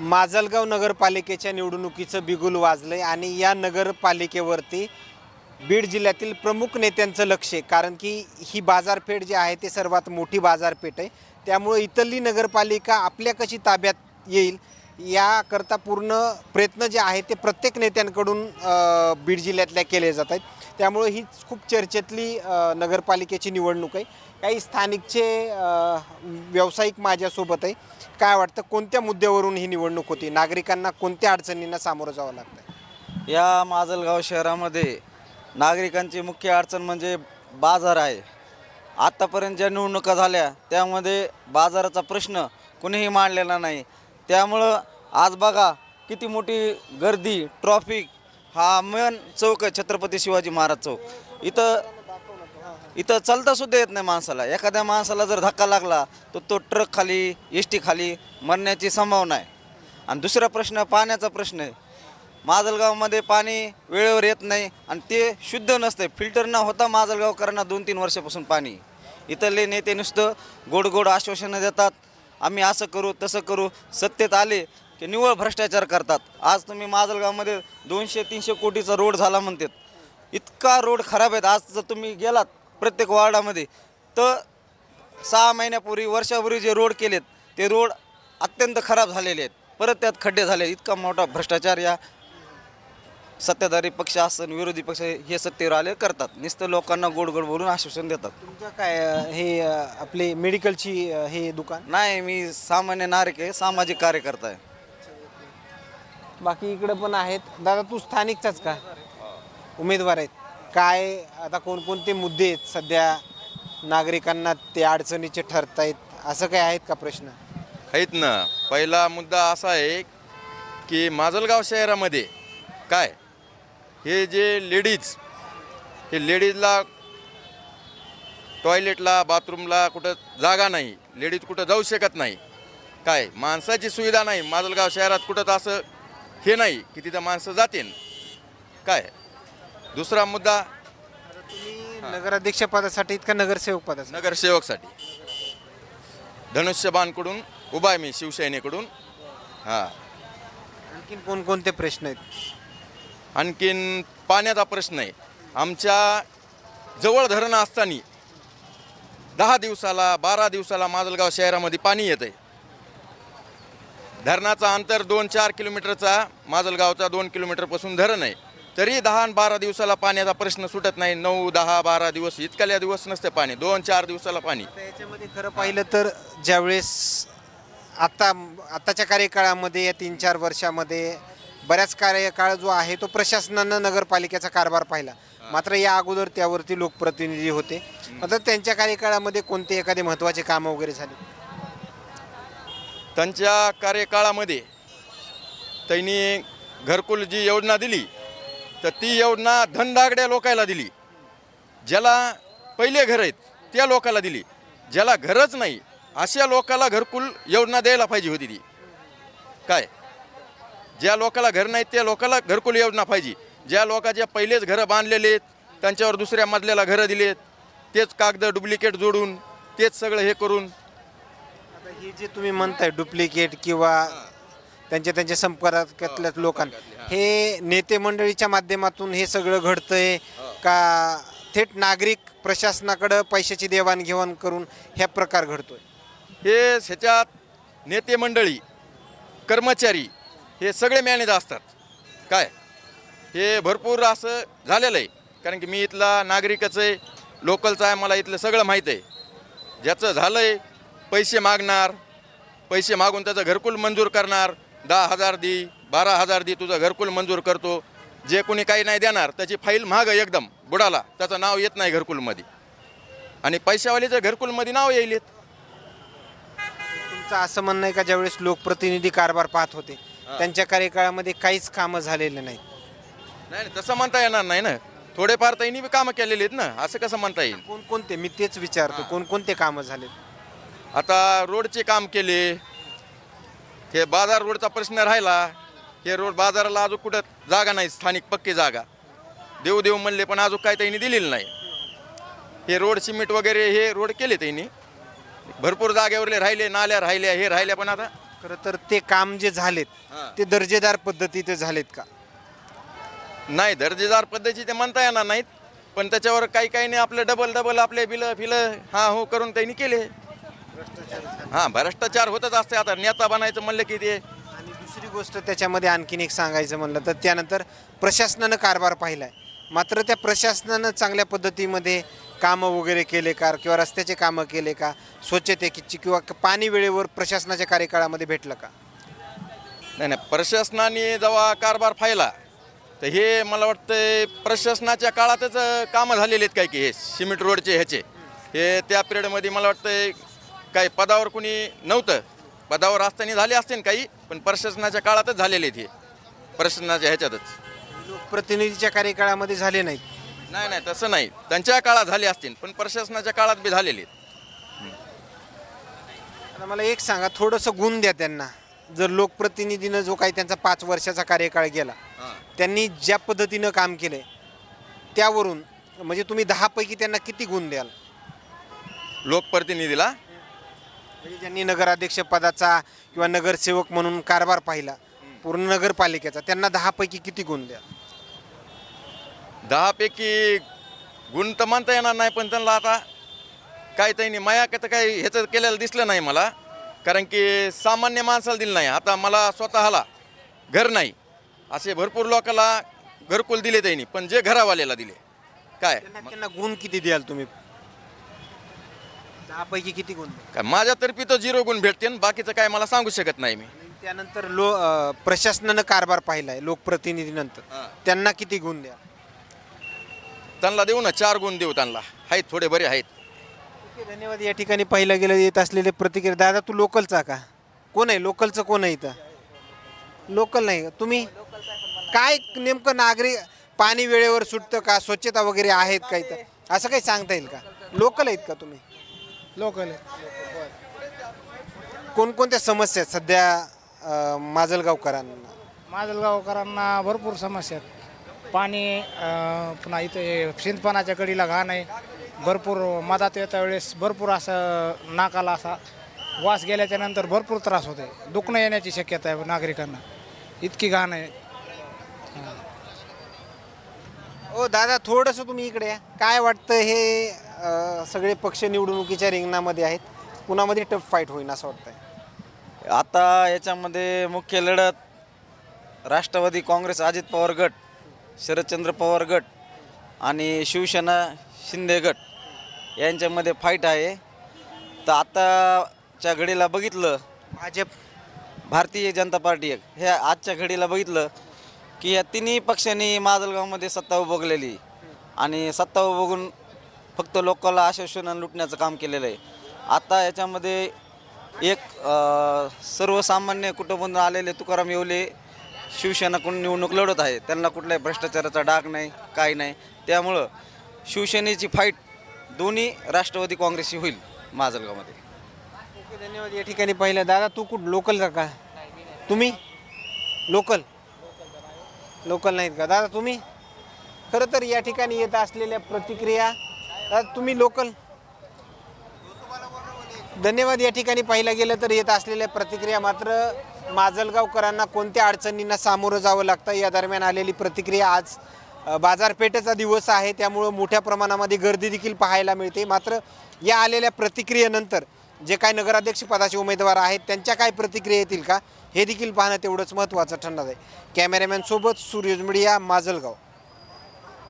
माजलगाव नगरपालिकेच्या निवडणुकीचं बिगुल वाजलं आहे आणि या नगरपालिकेवरती बीड जिल्ह्यातील प्रमुख नेत्यांचं लक्ष आहे. कारण की ही बाजारपेठ जी आहे ते सर्वात मोठी बाजारपेठ आहे. त्यामुळे इथली नगरपालिका आपल्या कशी ताब्यात येईल याकरता पूर्ण प्रयत्न जे आहे ते प्रत्येक नेत्यांकडून बीड जिल्ह्यातल्या केले जात आहेत. त्यामुळे ही खूप चर्चेतली नगरपालिकेची निवडणूक आहे. काही स्थानिकचे व्यावसायिक माझ्यासोबत आहे. काय वाटतं कोणत्या मुद्द्यावरून ही निवडणूक होती? नागरिकांना कोणत्या अडचणींना सामोरं जावं लागतं या माजलगाव शहरामध्ये नागरिकांची मुख्य अडचण म्हणजे बाजार आहे. आत्तापर्यंत ज्या निवडणुका झाल्या त्यामध्ये बाजाराचा प्रश्न कुणीही मांडलेला नाही. त्यामुळं आज बघा किती मोठी गर्दी ट्रॉफिक हा मेन चौक आहे छत्रपती शिवाजी महाराज चौक. इथं इथं चालता सुद्धा येत नाही माणसाला. एखाद्या माणसाला जर धक्का लागला तर तो ट्रक खाली एस टी खाली मरण्याची संभावना आहे. आणि दुसरा प्रश्न पाण्याचा प्रश्न आहे. माजलगावमध्ये पाणी वेळेवर येत नाही आणि ते शुद्ध नसते फिल्टर न होता माजलगावकरांना दोन तीन वर्षापासून पाणी. इथले नेते नुसतं गोड गोड आश्वासनं देतात. आम्ही असं करू तसं करू. सत्तेत आले की निव्वळ भ्रष्टाचार करतात. आज तुम्ही माजलगावमध्ये दोनशे तीनशे कोटीचा रोड झाला म्हणतात. इतका रोड खराब आहेत. आज जर तुम्ही गेलात प्रत्येक वार्डामध्ये. तर सहा महिन्यापूर्वी वर्षापूर्वी जे रोड केलेत ते रोड अत्यंत खराब झालेले आहेत. परत त्यात खड्डे झाले. इतका मोठा भ्रष्टाचार या सत्ताधारी पक्ष असन विरोधी पक्ष हे सत्तेवर आले करतात. नुसतं लोकांना गोड गोड बोलून आश्वासन देतात. तुमचं काय अ, हे अ, आपले मेडिकलची अ, हे दुकान? नाही मी सामान्य नागरिक आहे सामाजिक कार्यकर्ता आहे. बाकी इकडे पण आहेत. दादा तू स्थानिकचाच का? उमेदवार आहेत. काय आता कोणकोणते मुद्दे आहेत सध्या नागरिकांना ते अडचणीचे ठरतायत? असं काय आहेत का प्रश्न? आहेत ना. पहिला मुद्दा असा आहे की माजलगाव शहरामध्ये काय? हे जे लेडीज हे लेडीजला टॉयलेटला बाथरूमला कुठं जागा नाही लेडीज कुठं जाऊ शकत नाही. काय? माणसाची सुविधा नाही. माजलगाव शहरात कुठं तर असं हे नाही की तिथं माणसं जातील. काय? दुसरा मुद्दा? तुम्ही नगराध्यक्ष पदासाठी आहेत का नगरसेवक पदासाठी. नगरसेवकसाठी. धनुष्यबाणकडून उभा आहे मी शिवसेनेकडून. हां. आणखीन कोणकोणते प्रश्न आहेत? आणखीन पाण्याचा प्रश्न आहे. आमच्या जवळ धरणं असताना दहा दिवसाला बारा दिवसाला माजलगाव शहरामध्ये पाणी येतं आहे धरणाचा अंतर दोन चार किलोमीटरचा माजलगावचा दोन किलोमीटरपासून धरण आहे. तरी दहा आणि बारा दिवसाला पाण्याचा प्रश्न सुटत नाही. नऊ दहा बारा दिवस इतक्याल्या दिवस नसते पाणी. दोन चार दिवसाला पाणी. आता याच्यामध्ये खरं पाहिलं तर ज्यावेळेस आता आताच्या कार्यकाळामध्ये या तीन चार वर्षामध्ये बऱ्याच कार्यकाळ जो आहे तो प्रशासनानं नगरपालिकेचा कारभार पाहिला. मात्र या अगोदर त्यावरती लोकप्रतिनिधी होते. मात्र त्यांच्या कार्यकाळामध्ये कोणते एखादे महत्त्वाचे कामं वगैरे झाले? त्यांच्या कार्यकाळामध्ये त्यांनी घरकुल जी योजना दिली तर ती योजना धनदागड्या लोकायला दिली. ज्याला पहिले घर आहेत त्या लोकाला दिली. ज्याला घरच नाही अशा लोकाला घरकुल योजना द्यायला पाहिजे होती ती. काय? ज्या लोकाला घर नाहीत त्या लोकाला घरकुल योजना पाहिजे. ज्या लोकांच्या पहिलेच घरं बांधलेले आहेत त्यांच्यावर दुसऱ्या मजल्याला घरं दिलेत तेच कागद डुप्लिकेट जोडून तेच सगळं हे करून. आता हे जे तुम्ही म्हणताय डुप्लिकेट किंवा त्यांच्या त्यांच्या संपर्कातल्या लोकांना. हे. नेते मंडळीच्या माध्यमातून हे सगळं घडतंय का थेट नागरिक प्रशासनाकडं पैशाची देवाणघेवाण करून ह्या प्रकार घडतोय? हे ह्याच्यात नेते मंडळी कर्मचारी हे सगळे मॅनेज असतात. काय? हे भरपूर असं झालेलं आहे. कारण की मी इथला नागरिकच आहे. लोकलचा आहे मला इथलं सगळं माहीत आहे. ज्याचं झालं आहे पैसे मागणार पैसे मागून त्याचं घरकुल मंजूर करणार दहा हजार दी बारा हजार दी तुझं घरकुल मंजूर करतो. जे कोणी काही नाही देणार त्याची फाईल महाग एकदम बुडाला. त्याचं नाव येत नाही घरकुलमध्ये. आणि पैशावालीचं घरकुलमध्ये नाव येईल तुमचं असं म्हणणं आहे का ज्यावेळेस लोकप्रतिनिधी कारभार पाहत होते त्यांच्या कार्यकाळामध्ये काहीच कामं झालेले नाहीत? नाही नाही, तसं म्हणता येणार नाही ना. थोडेफार त्यांनी बी कामं केलेली आहेत ना. असं कसं म्हणता येईल? कोणकोणते? मी तेच विचारतो कोणकोणते कामं झाले आता रोडचे काम केले हे बाजार रोडचा प्रश्न राहिला हे रोड बाजाराला अजून कुठं जागा नाही स्थानिक पक्की जागा. देऊ देऊ म्हणले पण अजून काय त्यांनी दिलेलं नाही. हे रोड सिमेंट वगैरे हे रोड केले त्यांनी. भरपूर जागेवरले राहिले नाल्या राहिल्या हे राहिल्या पण आता खरं तर ते काम जे झालेत हां. ते दर्जेदार पद्धतीचे झालेत का? नाही दर्जेदार पद्धती ते म्हणता येणार नाहीत पण त्याच्यावर काही काही नाही आपलं डबल डबल आपले बिलं फिलं हा हो करून त्यांनी केले. हां भ्रष्टाचार होतच असते आता. नेता बनायचं म्हणलं की ते. आणि दुसरी गोष्ट त्याच्यामध्ये आणखीन एक सांगायचं म्हणलं तर त्यानंतर प्रशासनानं कारभार पाहिलाय. मात्र त्या प्रशासनानं चांगल्या पद्धतीमध्ये कामं वगैरे केले का? किंवा रस्त्याचे कामं केले का? स्वच्छतेची किंवा पाणी वेळेवर प्रशासनाच्या कार्यकाळामध्ये भेटलं का? नाही नाही. प्रशासनाने जेव्हा कारभार पाहिला तर हे मला वाटतं प्रशासनाच्या काळातच कामं झालेले आहेत काय की हे सिमेंट रोडचे ह्याचे. हे त्या पिरियडमध्ये मला वाटतं काही पदावर कुणी नव्हतं. पदावर असताना झाले असते काही पण प्रशासनाच्या काळातच झालेले हे. प्रशासनाच्या ह्याच्यातच. लोकप्रतिनिधीच्या कार्यकाळामध्ये झाले नाहीत. नाही नाही तसं नाही. त्यांच्या काळात झाले असतील पण प्रशासनाच्या काळात बी झालेले आहेत. आता मला एक सांगा थोडंसं गुण द्या त्यांना. जर लोकप्रतिनिधीनं जो काही त्यांचा पाच वर्षाचा कार्यकाळ गेला त्यांनी ज्या पद्धतीनं काम केलंय त्यावरून म्हणजे तुम्ही दहापैकी त्यांना किती गुण द्याल? लोकप्रतिनिधीला? म्हणजे ज्यांनी नगराध्यक्ष पदाचा किंवा नगरसेवक म्हणून कारभार पाहिला पूर्ण नगरपालिकेचा त्यांना दहापैकी किती गुण द्या? दहापैकी गुण तर म्हणता येणार नाही पण त्यांना आता काही त्यांनी माया तर काही ह्याचं केलेलं दिसलं नाही मला. कारण की सामान्य माणसाला दिलं नाही. आता मला स्वतःला घर नाही. असे भरपूर लोकांना घरकुल दिले त्यांनी पण जे घरावाल्याला दिले. काय? त्यांना त्यांना गुण किती द्याल तुम्ही? दहापैकी किती गुण काय माझ्यातर्फी तो झिरो गुण भेटते आणि बाकीचं काय मला सांगू शकत नाही मी. त्यानंतर लो अं, प्रशासनानं कारभार पाहिलाय लोकप्रतिनिधीनंतर. त्यांना किती गुण द्या? त्यांना देऊ ना चार गुण देऊ त्यांना. आहेत थोडे बरे आहेत. ओके, धन्यवाद. या ठिकाणी पाहिलं गेलं येत असलेले प्रतिक्रिया. दादा तू लोकलचा का? कोण आहे? लोकलचं कोण आहे इथं? लोकल नाही का? तुम्ही? काय नेमकं नागरिक पाणी वेळेवर सुटतं का? स्वच्छता वगैरे आहेत का इथं? असं काही सांगता येईल का? लोकल आहेत का तुम्ही? लोकल कोणकोणत्या समस्या आहेत सध्या माजलगावकरांना? माजलगावकरांना भरपूर समस्या आहेत. पाणी अं, पुन्हा इथे सिंदपानाच्या कडीला घाण आहे. भरपूर मधात येत्या वेळेस भरपूर असं नाकाला असा वास गेल्याच्यानंतर भरपूर त्रास होते दुखणं येण्याची शक्यता आहे नागरिकांना. इतकी घाण आहे. ओ दादा थोडंसं तुम्ही इकडे या. काय वाटतं हे अं, सगळे पक्ष निवडणुकीच्या रिंगणामध्ये आहेत. कुणामध्ये टफ फाईट होईल असं वाटतंय? आता याच्यामध्ये मुख्य लढत राष्ट्रवादी काँग्रेस अजित पवार गट शरदचंद्र पवार गट आणि शिवसेना शिंदे गट यांच्यामध्ये फाईट आहे. तर आत्ताच्या घडीला बघितलं भाजप. भारतीय जनता पार्टी एक ह्या आजच्या घडीला बघितलं की या तिन्ही पक्षांनी माजलगावमध्ये सत्ता उपभोगलेली आणि सत्ता उपभोगून फक्त लोकांना आश्वासनं लुटण्याचं काम केलेलं आहे. आता याच्यामध्ये एक सर्वसामान्य कुटुंबातून आलेले तुकाराम येवले शिवसेनाकडून निवडणूक लढत आहे. त्यांना कुठल्याही भ्रष्टाचाराचा डाग नाही काही नाही. त्यामुळं शिवसेनेची फाईट दोन्ही राष्ट्रवादी काँग्रेसशी होईल माजलगावमध्ये. ओके धन्यवाद. या ठिकाणी पाहिलं दादा तू कुठ? लोकल का? तुम्ही? लोकल? लोकल नाहीत का? दादा तुम्ही? खरं तर या ठिकाणी येत असलेल्या प्रतिक्रिया तुम्ही लोकल धन्यवाद या ठिकाणी पाहिलं गेलं तर येत असलेल्या प्रतिक्रिया मात्र माजलगावकरांना कोणत्या अडचणींना सामोरं जावं लागतं? या दरम्यान आलेली प्रतिक्रिया आज बाजारपेठेचा दिवस आहे त्यामुळं मोठ्या प्रमाणामध्ये गर्दी देखील पाहायला मिळते. मात्र या आलेल्या प्रतिक्रियेनंतर जे काय नगराध्यक्ष पदाचे उमेदवार आहेत त्यांच्या काय प्रतिक्रिया येतील का? हे देखील पाहणं तेवढंच महत्त्वाचं ठरणार आहे. कॅमेरामॅनसोबत सूर्यज मीडिया माजलगाव.